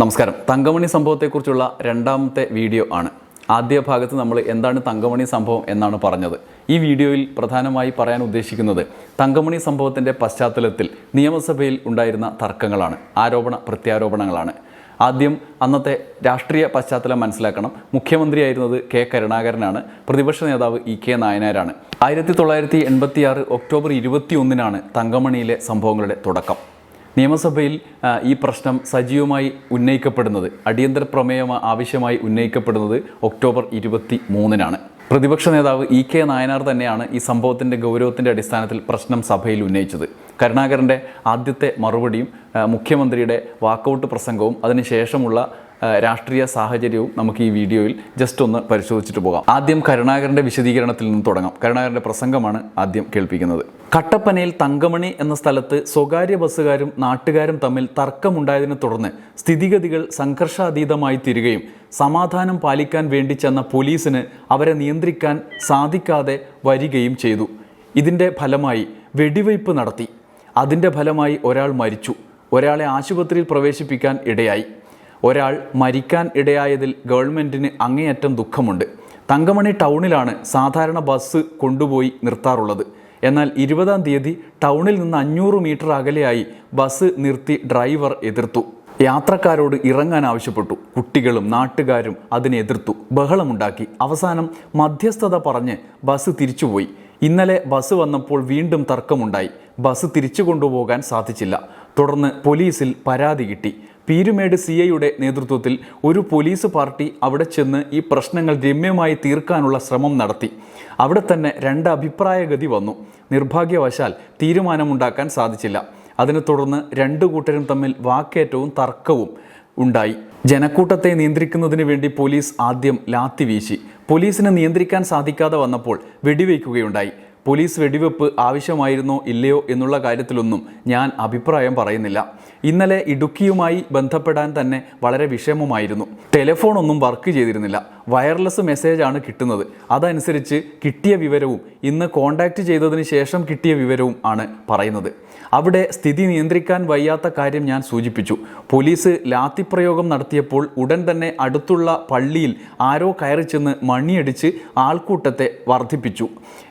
നമസ്കാരം. തങ്കമണി സംഭവത്തെക്കുറിച്ചുള്ള രണ്ടാമത്തെ വീഡിയോ ആണ്. ആദ്യ ഭാഗത്ത് നമ്മൾ എന്താണ് തങ്കമണി സംഭവം എന്നാണ് പറഞ്ഞത്. ഈ വീഡിയോയിൽ പ്രധാനമായി പറയാൻ ഉദ്ദേശിക്കുന്നത് തങ്കമണി സംഭവത്തിന്റെ പശ്ചാത്തലത്തിൽ നിയമസഭയിൽ ഉണ്ടായിരുന്ന തർക്കങ്ങളാണ് ആരോപണ പ്രത്യാരോപണങ്ങളാണ്. ആദ്യം അന്നത്തെ രാഷ്ട്രീയ പശ്ചാത്തലം മനസ്സിലാക്കണം. മുഖ്യമന്ത്രിയായിരുന്നത് കെ കരുണാകരനാണ്. പ്രതിപക്ഷ നേതാവ് ഇ കെ നായനാരാണ്. ആയിരത്തി തൊള്ളായിരത്തി എൺപത്തിയാറ് ഒക്ടോബർ ഇരുപത്തിയൊന്നിനാണ് തങ്കമണിയിലെ സംഭവങ്ങളുടെ തുടക്കം. നിയമസഭയിൽ ഈ പ്രശ്നം സജീവമായി ഉന്നയിക്കപ്പെടുന്നത് അടിയന്തര പ്രമേയം ആവശ്യമായി ഉന്നയിക്കപ്പെടുന്നത് ഒക്ടോബർ ഇരുപത്തി മൂന്നിനാണ് പ്രതിപക്ഷ നേതാവ് ഇ കെ നായനാർ തന്നെയാണ് ഈ സംഭവത്തിന്റെ ഗൗരവത്തിന്റെ അടിസ്ഥാനത്തിൽ പ്രശ്നം സഭയിൽ ഉന്നയിച്ചത്. കരുണാകരന്റെ ആദ്യത്തെ മറുപടിയും മുഖ്യമന്ത്രിയുടെ വാക്കൗട്ട് പ്രസംഗവും അതിനുശേഷമുള്ള രാഷ്ട്രീയ സാഹചര്യവും നമുക്ക് ഈ വീഡിയോയിൽ ജസ്റ്റ് ഒന്ന് പരിശോധിച്ചിട്ട് പോകാം. ആദ്യം കരുണാകരന്റെ വിശദീകരണത്തിൽ നിന്ന് തുടങ്ങാം. കരുണാകരന്റെ പ്രസംഗമാണ് ആദ്യം കേൾപ്പിക്കുന്നത്. കട്ടപ്പനയിൽ തങ്കമണി എന്ന സ്ഥലത്ത് സ്വകാര്യ ബസ്സുകാരും നാട്ടുകാരും തമ്മിൽ തർക്കമുണ്ടായതിനെ തുടർന്ന് സ്ഥിതിഗതികൾ സംഘർഷാതീതമായി തീരുകയും സമാധാനം പാലിക്കാൻ വേണ്ടി ചെന്ന പോലീസിന് അവരെ നിയന്ത്രിക്കാൻ സാധിക്കാതെ വരികയും ചെയ്തു. ഇതിന്റെ ഫലമായി വെടിവയ്പ് നടത്തി. അതിന്റെ ഫലമായി ഒരാൾ മരിച്ചു. ഒരാളെ ആശുപത്രിയിൽ പ്രവേശിപ്പിക്കാൻ ഇടയായി. ഒരാൾ മരിക്കാൻ ഇടയായതിൽ ഗവൺമെന്റിന് അങ്ങേയറ്റം ദുഃഖമുണ്ട്. തങ്കമണി ടൗണിലാണ് സാധാരണ ബസ് കൊണ്ടുപോയി നിർത്താറുള്ളത്. എന്നാൽ ഇരുപതാം തീയതി ടൗണിൽ നിന്ന് അഞ്ഞൂറ് മീറ്റർ അകലെയായി ബസ് നിർത്തി ഡ്രൈവർ എതിർത്തു. യാത്രക്കാരോട് ഇറങ്ങാൻ ആവശ്യപ്പെട്ടു. കുട്ടികളും നാട്ടുകാരും അതിനെ എതിർത്തു. ബഹളമുണ്ടാക്കി. അവസാനം മധ്യസ്ഥത പറഞ്ഞ് ബസ് തിരിച്ചുപോയി. ഇന്നലെ ബസ് വന്നപ്പോൾ വീണ്ടും തർക്കമുണ്ടായി. ബസ് തിരിച്ചു കൊണ്ടുപോകാൻ സാധിച്ചില്ല. തുടർന്ന് പോലീസിൽ പരാതി കിട്ടി. പീരുമേട് സി ഐയുടെ നേതൃത്വത്തിൽ ഒരു പോലീസ് പാർട്ടി അവിടെ ചെന്ന് ഈ പ്രശ്നങ്ങൾ രമ്യമായി തീർക്കാനുള്ള ശ്രമം നടത്തി. അവിടെ തന്നെ രണ്ട് അഭിപ്രായഗതി വന്നു. നിർഭാഗ്യവശാൽ തീരുമാനമുണ്ടാക്കാൻ സാധിച്ചില്ല. അതിനെ തുടർന്ന് രണ്ടു കൂട്ടരും തമ്മിൽ വാക്കേറ്റവും തർക്കവും ഉണ്ടായി. ജനക്കൂട്ടത്തെ നിയന്ത്രിക്കുന്നതിന് വേണ്ടി പോലീസ് ആദ്യം ലാത്തി വീശി. പോലീസിനെ നിയന്ത്രിക്കാൻ സാധിക്കാതെ വന്നപ്പോൾ വെടിവെക്കുകയുണ്ടായി പോലീസ് വെടിവെപ്പ് ആവശ്യമായിരുന്നോ ഇല്ലയോ എന്നുള്ള കാര്യത്തിലൊന്നും ഞാൻ അഭിപ്രായം പറയുന്നില്ല. ഇന്നലെ ഇടുക്കിയുമായി ബന്ധപ്പെടാൻ തന്നെ വളരെ വിഷമമായിരുന്നു. ടെലിഫോണൊന്നും വർക്ക് ചെയ്തിരുന്നില്ല. വയർലെസ് മെസ്സേജാണ് കിട്ടുന്നത്. അതനുസരിച്ച് കിട്ടിയ വിവരവും ഇന്ന് കോണ്ടാക്ട് ചെയ്തതിന് ശേഷം കിട്ടിയ വിവരവും ആണ് പറയുന്നത്. അവിടെ സ്ഥിതി നിയന്ത്രിക്കാൻ വയ്യാത്ത കാര്യം ഞാൻ സൂചിപ്പിച്ചു. പോലീസ് ലാത്തിപ്രയോഗം നടത്തിയപ്പോൾ ഉടൻ തന്നെ അടുത്തുള്ള പള്ളിയിൽ ആരോ കയറി ചെന്ന് മണിയടിച്ച് ആൾക്കൂട്ടത്തെ വർദ്ധിപ്പിച്ചു.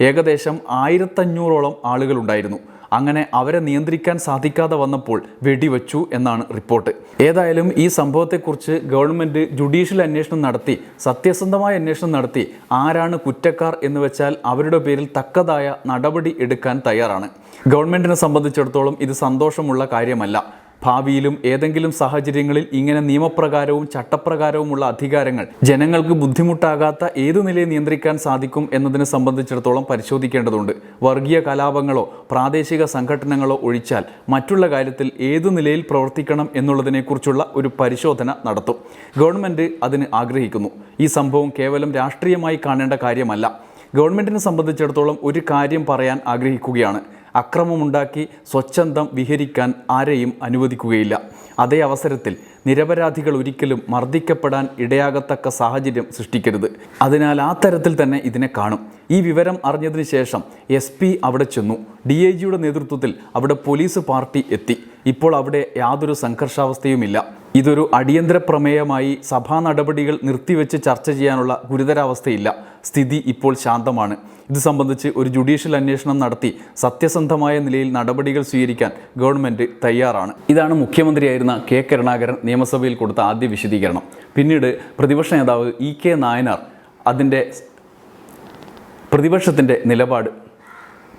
ഏകദേശം ആയിരത്തഞ്ഞൂറോളം ആളുകളുണ്ടായിരുന്നു. അങ്ങനെ അവരെ നിയന്ത്രിക്കാൻ സാധിക്കാതെ വന്നപ്പോൾ വെടിവെച്ചു എന്നാണ് റിപ്പോർട്ട്. ഏതായാലും ഈ സംഭവത്തെക്കുറിച്ച് ഗവൺമെന്റ് ജുഡീഷ്യൽ അന്വേഷണം നടത്തി സത്യസന്ധമായ അന്വേഷണം നടത്തി ആരാണ് കുറ്റക്കാർ എന്ന് വെച്ചാൽ അവരുടെ പേരിൽ തക്കതായ നടപടി എടുക്കാൻ തയ്യാറാണ്. ഗവൺമെന്റിനെ സംബന്ധിച്ചിടത്തോളം ഇത് സന്തോഷമുള്ള കാര്യമല്ല. ഭാവിയിലും ഏതെങ്കിലും സാഹചര്യങ്ങളിൽ ഇങ്ങനെ നിയമപ്രകാരവും ചട്ടപ്രകാരവുമുള്ള അധികാരങ്ങൾ ജനങ്ങൾക്ക് ബുദ്ധിമുട്ടാകാത്ത ഏതു നിലയെ നിയന്ത്രിക്കാൻ സാധിക്കും എന്നതിനെ സംബന്ധിച്ചിടത്തോളം പരിശോധിക്കേണ്ടതുണ്ട്. വർഗീയ കലാപങ്ങളോ പ്രാദേശിക സംഘടനകളോ ഒഴിച്ചാൽ മറ്റുള്ള കാര്യത്തിൽ ഏതു നിലയിൽ പ്രവർത്തിക്കണം എന്നുള്ളതിനെക്കുറിച്ചുള്ള ഒരു പരിശോധന നടത്തും. ഗവൺമെന്റ് അതിന് ആഗ്രഹിക്കുന്നു. ഈ സംഭവം കേവലം രാഷ്ട്രീയമായി കാണേണ്ട കാര്യമല്ല. ഗവൺമെന്റിനെ സംബന്ധിച്ചിടത്തോളം ഒരു കാര്യം പറയാൻ ആഗ്രഹിക്കുകയാണ്. അക്രമമുണ്ടാക്കി സ്വച്ഛന്തം വിഹരിക്കാൻ ആരെയും അനുവദിക്കുകയില്ല. അതേ അവസരത്തിൽ നിരപരാധികൾ ഒരിക്കലും മർദ്ദിക്കപ്പെടാൻ ഇടയാകത്തക്ക സാഹചര്യം സൃഷ്ടിക്കരുത്. അതിനാൽ ആ തരത്തിൽ തന്നെ ഇതിനെ കാണും. ഈ വിവരം അറിഞ്ഞതിന് ശേഷം എസ് പി അവിടെ ചെന്നു. ഡി ഐ ജിയുടെ നേതൃത്വത്തിൽ അവിടെ പോലീസ് പാർട്ടി എത്തി. ഇപ്പോൾ അവിടെ യാതൊരു സംഘർഷാവസ്ഥയുമില്ല. ഇതൊരു അടിയന്തര പ്രമേയമായി സഭാ നടപടികൾ നിർത്തിവെച്ച് ചർച്ച ചെയ്യാനുള്ള ഗുരുതരാവസ്ഥയില്ല. സ്ഥിതി ഇപ്പോൾ ശാന്തമാണ്. ഇത് സംബന്ധിച്ച് ഒരു ജുഡീഷ്യൽ അന്വേഷണം നടത്തി സത്യസന്ധമായ നിലയിൽ നടപടികൾ സ്വീകരിക്കാൻ ഗവൺമെന്റ് തയ്യാറാണ്. ഇതാണ് മുഖ്യമന്ത്രിയായിരുന്ന കെ കരുണാകരൻ നിയമസഭയിൽ കൊടുത്ത ആദ്യ വിശദീകരണം. പിന്നീട് പ്രതിപക്ഷ നേതാവ് ഇ കെ നായനാർ അതിന്റെ പ്രതിപക്ഷത്തിന്റെ നിലപാട്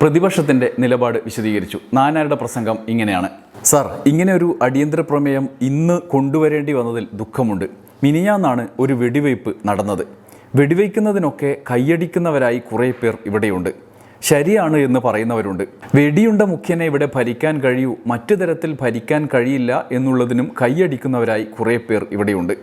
പ്രതിപക്ഷത്തിന്റെ നിലപാട് വിശദീകരിച്ചു. നായനാരുടെ പ്രസംഗം ഇങ്ങനെയാണ്. സർ ഇങ്ങനെ ഒരു അടിയന്തര പ്രമേയം ഇന്ന് കൊണ്ടുവരേണ്ടി വന്നതിൽ ദുഃഖമുണ്ട്. മിനിയാന്നാണ് ഒരു വെടിവയ്പ് നടന്നത്. വെടിവയ്ക്കുന്നതിനൊക്കെ കൈയടിക്കുന്നവരായി കുറേ പേർ ഇവിടെയുണ്ട്. ശരിയാണ് എന്ന് പറയുന്നവരുണ്ട്. വെടിയുണ്ട മുഖ്യനെ ഇവിടെ ഭരിക്കാൻ കഴിയൂ മറ്റു തരത്തിൽ ഭരിക്കാൻ കഴിയില്ല എന്നുള്ളതിനും കൈയടിക്കുന്നവരായി കുറേ പേർ ഇവിടെയുണ്ട്.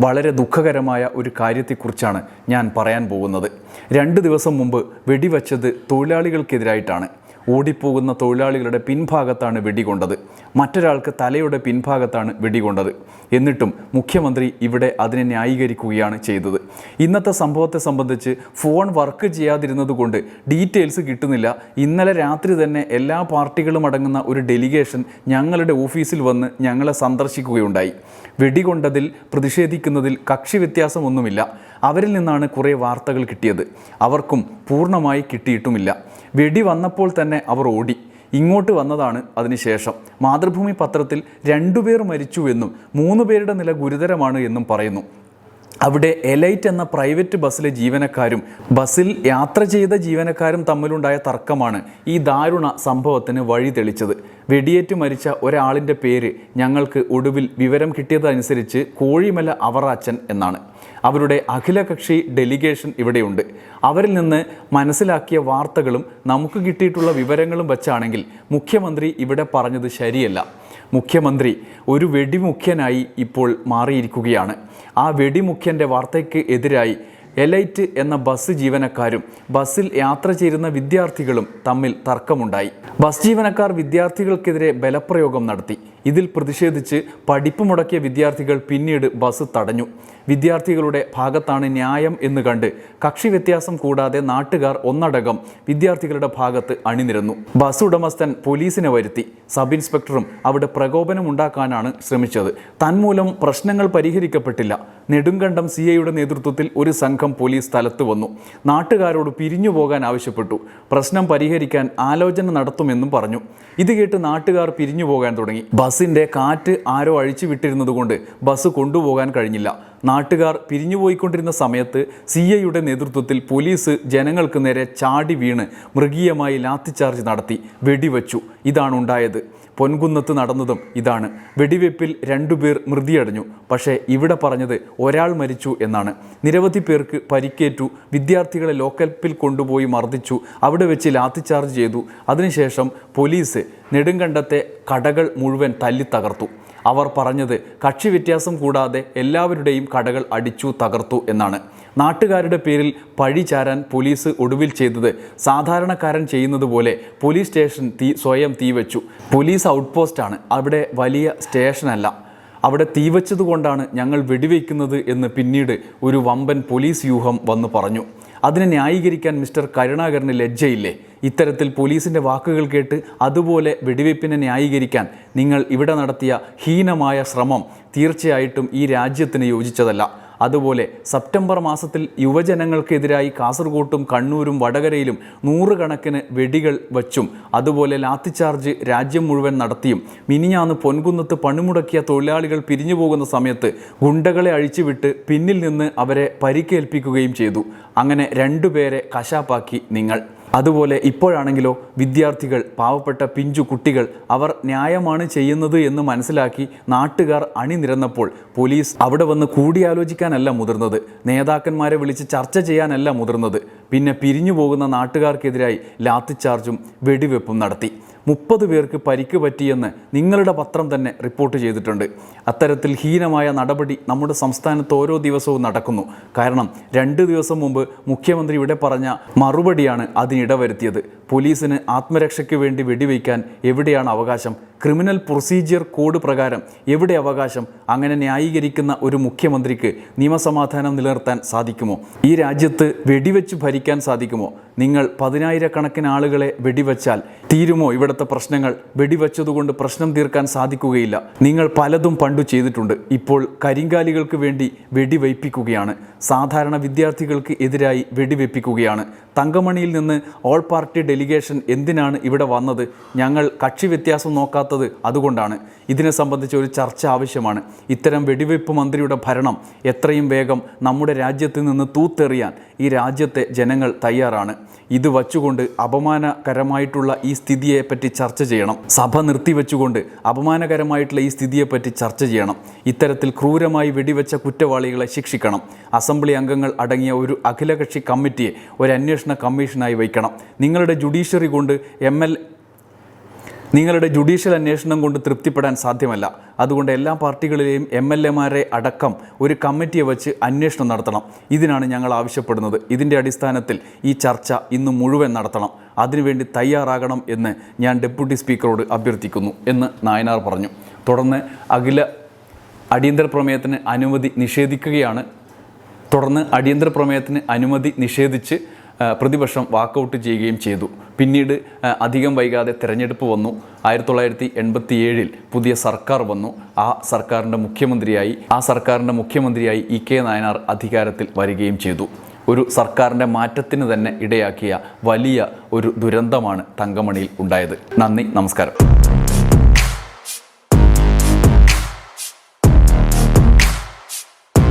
വളരെ ദുഃഖകരമായ ഒരു കാര്യത്തെക്കുറിച്ചാണ് ഞാൻ പറയാൻ പോകുന്നത്. രണ്ട് ദിവസം മുമ്പ് വെടിവെച്ചത് തൊഴിലാളികൾക്കെതിരായിട്ടാണ്. ഓടിപ്പോകുന്ന തൊഴിലാളികളുടെ പിൻഭാഗത്താണ് വെടികൊണ്ടത്. മറ്റൊരാൾക്ക് തലയുടെ പിൻഭാഗത്താണ് വെടികൊണ്ടത്. എന്നിട്ടും മുഖ്യമന്ത്രി ഇവിടെ അതിനെ ന്യായീകരിക്കുകയാണ് ചെയ്തത്. ഇന്നത്തെ സംഭവത്തെ സംബന്ധിച്ച് ഫോൺ വർക്ക് ചെയ്യാതിരുന്നത് കൊണ്ട് ഡീറ്റെയിൽസ് കിട്ടുന്നില്ല. ഇന്നലെ രാത്രി തന്നെ എല്ലാ പാർട്ടികളും അടങ്ങുന്ന ഒരു ഡെലിഗേഷൻ ഞങ്ങളുടെ ഓഫീസിൽ വന്ന് ഞങ്ങളെ സന്ദർശിക്കുകയുണ്ടായി. വെടികൊണ്ടതിൽ പ്രതിഷേധിക്കുന്നതിൽ കക്ഷി വ്യത്യാസമൊന്നുമില്ല. അവരിൽ നിന്നാണ് കുറേ വാർത്തകൾ കിട്ടിയത്. അവർക്കും പൂർണമായി കിട്ടിയിട്ടുമില്ല. വെടി വന്നപ്പോൾ തന്നെ അവർ ഓടി. ഇങ്ങോട്ട് വന്നതാണ് അതിനുശേഷം മാതൃഭൂമി പത്രത്തിൽ രണ്ടുപേർ മരിച്ചു എന്നും മൂന്ന് പേരുടെ നില ഗുരുതരമാണ് എന്നും പറയുന്നു. അവിടെ എലൈറ്റ് എന്ന പ്രൈവറ്റ് ബസ്സിലെ ജീവനക്കാരും ബസ്സിൽ യാത്ര ചെയ്ത ജീവനക്കാരും തമ്മിലുണ്ടായ തർക്കമാണ് ഈ ദാരുണ സംഭവത്തിന് വഴി തെളിച്ചത്. വെടിയേറ്റ് മരിച്ച ഒരാളിന്റെ പേര് ഞങ്ങൾക്ക് ഒടുവിൽ വിവരം കിട്ടിയതനുസരിച്ച് കോഴിമല അവറാച്ചൻ എന്നാണ്. അവരുടെ അഖിലകക്ഷി ഡെലിഗേഷൻ ഇവിടെയുണ്ട്. അവരിൽ നിന്ന് മനസ്സിലാക്കിയ വാർത്തകളും നമുക്ക് കിട്ടിയിട്ടുള്ള വിവരങ്ങളും വച്ചാണെങ്കിൽ മുഖ്യമന്ത്രി ഇവിടെ പറഞ്ഞത് ശരിയല്ല. മുഖ്യമന്ത്രി ഒരു വെടിമുഖ്യനായി ഇപ്പോൾ മാറിയിരിക്കുകയാണ്. ആ വെടിമുഖ്യന്റെ വാർത്തയ്ക്ക് എതിരായി എലൈറ്റ് എന്ന ബസ് ജീവനക്കാരും ബസ്സിൽ യാത്ര ചെയ്യുന്ന വിദ്യാർത്ഥികളും തമ്മിൽ തർക്കമുണ്ടായി. ബസ് ജീവനക്കാർ വിദ്യാർത്ഥികൾക്കെതിരെ ബലപ്രയോഗം നടത്തി. ഇതിൽ പ്രതിഷേധിച്ച് പഠിപ്പ് മുടക്കിയ വിദ്യാർത്ഥികൾ പിന്നീട് ബസ് തടഞ്ഞു. വിദ്യാർത്ഥികളുടെ ഭാഗത്താണ് ന്യായം എന്ന് കണ്ട് കക്ഷി വ്യത്യാസം കൂടാതെ നാട്ടുകാർ ഒന്നടങ്കം വിദ്യാർത്ഥികളുടെ ഭാഗത്ത് അണിനിരന്നു. ബസ് ഉടമസ്ഥൻ പോലീസിനെ വരുത്തി. സബ് ഇൻസ്പെക്ടറും അവിടെ പ്രകോപനം ഉണ്ടാക്കാനാണ് ശ്രമിച്ചത്. തന്മൂലം പ്രശ്നങ്ങൾ പരിഹരിക്കപ്പെട്ടില്ല. നെടുങ്കണ്ടം സി ഐയുടെ നേതൃത്വത്തിൽ ഒരു സംഘം പോലീസ് സ്ഥലത്ത് വന്നു. നാട്ടുകാരോട് പിരിഞ്ഞു പോകാൻ ആവശ്യപ്പെട്ടു. പ്രശ്നം പരിഹരിക്കാൻ ആലോചന നടത്തുമെന്നും പറഞ്ഞു. ഇത് കേട്ട് നാട്ടുകാർ പിരിഞ്ഞു പോകാൻ തുടങ്ങി. ബസിന്റെ കാറ്റ് ആരോ അഴിച്ചു വിട്ടിരുന്നതുകൊണ്ട് ബസ് കൊണ്ടുപോകാൻ കഴിഞ്ഞില്ല. നാട്ടുകാർ പിരിഞ്ഞുപോയിക്കൊണ്ടിരുന്ന സമയത്ത് സി ഐയുടെ നേതൃത്വത്തിൽ പോലീസ് ജനങ്ങൾക്ക് നേരെ ചാടി വീണ് മൃഗീയമായി ലാത്തിച്ചാർജ് നടത്തി. വെടിവെച്ചു. ഇതാണ് ഉണ്ടായത്. പൊൻകുന്നത്ത് നടന്നതും ഇതാണ്. വെടിവെപ്പിൽ രണ്ടുപേർ മൃതിയടഞ്ഞു. പക്ഷേ ഇവിടെ പറഞ്ഞത് ഒരാൾ മരിച്ചു എന്നാണ്. നിരവധി പേർക്ക് പരിക്കേറ്റു. വിദ്യാർത്ഥികളെ ലോക്കൽപ്പിൽ കൊണ്ടുപോയി മർദ്ദിച്ചു. അവിടെ വെച്ച് ലാത്തിച്ചാർജ് ചെയ്തു. അതിനുശേഷം പോലീസ് നെടുങ്കണ്ടത്തെ കടകൾ മുഴുവൻ തല്ലി തകർത്തു അവർ പറഞ്ഞത് കക്ഷി വ്യത്യാസം കൂടാതെ എല്ലാവരുടെയും കടകൾ അടിച്ചു തകർത്തു എന്നാണ്. നാട്ടുകാരുടെ പേരിൽ പഴി ചാരാൻ പോലീസ് ഒടുവിൽ ചെയ്തത് സാധാരണക്കാരൻ ചെയ്യുന്നത് പോലെ പോലീസ് സ്റ്റേഷൻ തീ സ്വയം തീവച്ചു പോലീസ് ഔട്ട് പോസ്റ്റാണ് അവിടെ വലിയ സ്റ്റേഷനല്ല അവിടെ തീവച്ചതുകൊണ്ടാണ് ഞങ്ങൾ വെടിവെക്കുന്നത് എന്ന് പിന്നീട് ഒരു വമ്പൻ പോലീസ് വ്യൂഹം വന്നു പറഞ്ഞു. അതിനെ ന്യായീകരിക്കാൻ മിസ്റ്റർ കരുണാകരന് ലജ്ജയില്ലേ? ഇത്തരത്തിൽ പോലീസിന്റെ വാക്കുകൾ കേട്ട് അതുപോലെ വെടിവയ്പ്പിനെ ന്യായീകരിക്കാൻ നിങ്ങൾ ഇവിടെ നടത്തിയ ഹീനമായ ശ്രമം തീർച്ചയായിട്ടും ഈ രാജ്യത്തിന് യോജിച്ചതല്ല. അതുപോലെ സെപ്റ്റംബർ മാസത്തിൽ യുവജനങ്ങൾക്കെതിരായി കാസർഗോട്ടും കണ്ണൂരും വടകരയിലും നൂറുകണക്കിന് വെടികൾ വച്ചും അതുപോലെ ലാത്തിച്ചാർജ് രാജ്യം മുഴുവൻ നടത്തിയും. മിനിഞ്ഞാന്ന് പൊൻകുന്നത്ത് പണിമുടക്കിയ തൊഴിലാളികൾ പിരിഞ്ഞു പോകുന്ന സമയത്ത് ഗുണ്ടകളെ അഴിച്ചുവിട്ട് പിന്നിൽ നിന്ന് അവരെ പരിക്കേൽപ്പിക്കുകയും ചെയ്തു. അങ്ങനെ രണ്ടുപേരെ കശാപ്പാക്കി നിങ്ങൾ. അതുപോലെ ഇപ്പോഴാണെങ്കിലോ വിദ്യാർത്ഥികൾ പാവപ്പെട്ട പിഞ്ചു കുട്ടികൾ അവർ ന്യായമാണ് ചെയ്യുന്നത് എന്ന് മനസ്സിലാക്കി നാട്ടുകാർ അണിനിരന്നപ്പോൾ പോലീസ് അവിടെ വന്ന് കൂടിയാലോചിക്കാനല്ല മുതിർന്നത്. നേതാക്കന്മാരെ വിളിച്ച് ചർച്ച ചെയ്യാനല്ല മുതിർന്നത്. പിന്നെ പിരിഞ്ഞു പോകുന്ന നാട്ടുകാർക്കെതിരായി ലാത്തിച്ചാർജും വെടിവെപ്പും നടത്തി. മുപ്പത് പേർക്ക് പരിക്ക് പറ്റിയെന്ന് നിങ്ങളുടെ പത്രം തന്നെ റിപ്പോർട്ട് ചെയ്തിട്ടുണ്ട്. അത്തരത്തിൽ ഹീനമായ നടപടി നമ്മുടെ സംസ്ഥാനത്ത് ഓരോ ദിവസവും നടക്കുന്നു. കാരണം രണ്ട് ദിവസം മുമ്പ് മുഖ്യമന്ത്രി ഇവിടെ പറഞ്ഞ മറുപടിയാണ് അതിനിടവരുത്തിയത് പോലീസിന് ആത്മരക്ഷയ്ക്ക് വേണ്ടി വെടിവെക്കാൻ എവിടെയാണ് അവകാശം? ക്രിമിനൽ പ്രൊസീജിയർ കോഡ് പ്രകാരം എവിടെ അവകാശം? അങ്ങനെ ന്യായീകരിക്കുന്ന ഒരു മുഖ്യമന്ത്രിക്ക് നിയമസമാധാനം നിലനിർത്താൻ സാധിക്കുമോ? ഈ രാജ്യത്ത് വെടിവെച്ച് ഭരിക്കാൻ സാധിക്കുമോ? നിങ്ങൾ പതിനായിരക്കണക്കിന് ആളുകളെ വെടിവെച്ചാൽ തീരുമോ? ഇവിടുത്തെ പ്രശ്നങ്ങൾ വെടിവെച്ചതുകൊണ്ട് പ്രശ്നം തീർക്കാൻ സാധിക്കുകയില്ല. നിങ്ങൾ പലതും പണ്ടു ചെയ്തിട്ടുണ്ട്. ഇപ്പോൾ കരിങ്കാലികൾക്ക് വേണ്ടി വെടിവയ്പ്പിക്കുകയാണ്. സാധാരണ വിദ്യാർത്ഥികൾക്ക് എതിരായി വെടിവെപ്പിക്കുകയാണ് തങ്കമണിയിൽ നിന്ന് ഓൾ പാർട്ടി ഡെലിഗേഷൻ എന്തിനാണ് ഇവിടെ വന്നത്? ഞങ്ങൾ കക്ഷി വ്യത്യാസം നോക്കാത്തത് അതുകൊണ്ടാണ്. ഇതിനെ സംബന്ധിച്ച് ഒരു ചർച്ച ആവശ്യമാണ്. ഇത്തരം വെടിവെപ്പ് മന്ത്രിയുടെ ഭരണം എത്രയും വേഗം നമ്മുടെ രാജ്യത്ത് നിന്ന് തൂത്തെറിയാൻ ഈ രാജ്യത്തെ ജനങ്ങൾ തയ്യാറാണ്. ഇത് വച്ചുകൊണ്ട് അപമാനകരമായിട്ടുള്ള ഈ സ്ഥിതിയെപ്പറ്റി ചർച്ച ചെയ്യണം. സഭ നിർത്തിവെച്ചുകൊണ്ട് അപമാനകരമായിട്ടുള്ള ഈ സ്ഥിതിയെപ്പറ്റി ചർച്ച ചെയ്യണം. ഇത്തരത്തിൽ ക്രൂരമായി വെടിവെച്ച കുറ്റവാളികളെ ശിക്ഷിക്കണം. അസംബ്ലി അംഗങ്ങൾ അടങ്ങിയ ഒരു അഖിലകക്ഷി കമ്മിറ്റിയെ ഒരു അന്വേഷണ കമ്മീഷനായി വയ്ക്കണം. നിങ്ങളുടെ ജുഡീഷ്യറി കൊണ്ട് എം എൽ നിങ്ങളുടെ ജുഡീഷ്യൽ അന്വേഷണം കൊണ്ട് തൃപ്തിപ്പെടാൻ സാധ്യമല്ല. അതുകൊണ്ട് എല്ലാ പാർട്ടികളിലെയും എം എൽ എമാരെ അടക്കം ഒരു കമ്മിറ്റിയെ വച്ച് അന്വേഷണം നടത്തണം. ഇതിനാണ് ഞങ്ങൾ ആവശ്യപ്പെടുന്നത്. ഇതിന്റെ അടിസ്ഥാനത്തിൽ ഈ ചർച്ച ഇന്ന് മുഴുവൻ നടത്തണം. അതിനുവേണ്ടി തയ്യാറാകണം എന്ന് ഞാൻ ഡെപ്യൂട്ടി സ്പീക്കറോട് അഭ്യർത്ഥിക്കുന്നു എന്ന് നായനാർ പറഞ്ഞു. തുടർന്ന് അഖില അടിയന്തര പ്രമേയത്തിന് അനുമതി നിഷേധിക്കുകയാണ്. തുടർന്ന് അടിയന്തര പ്രമേയത്തിന് അനുമതി നിഷേധിച്ച് പ്രതിപക്ഷം വാക്കൗട്ട് ചെയ്യുകയും ചെയ്തു. പിന്നീട് അധികം വൈകാതെ തിരഞ്ഞെടുപ്പ് വന്നു. ആയിരത്തി തൊള്ളായിരത്തി എൺപത്തി ഏഴിൽ പുതിയ സർക്കാർ വന്നു. ആ സർക്കാരിന്റെ മുഖ്യമന്ത്രിയായി ആ സർക്കാരിന്റെ മുഖ്യമന്ത്രിയായി ഇ കെ നായനാർ അധികാരത്തിൽ വരികയും ചെയ്തു. ഒരു സർക്കാരിന്റെ മാറ്റത്തിന് തന്നെ ഇടയാക്കിയ വലിയ ഒരു ദുരന്തമാണ് തങ്കമണിയിൽ ഉണ്ടായത്. നന്ദി നമസ്കാരം.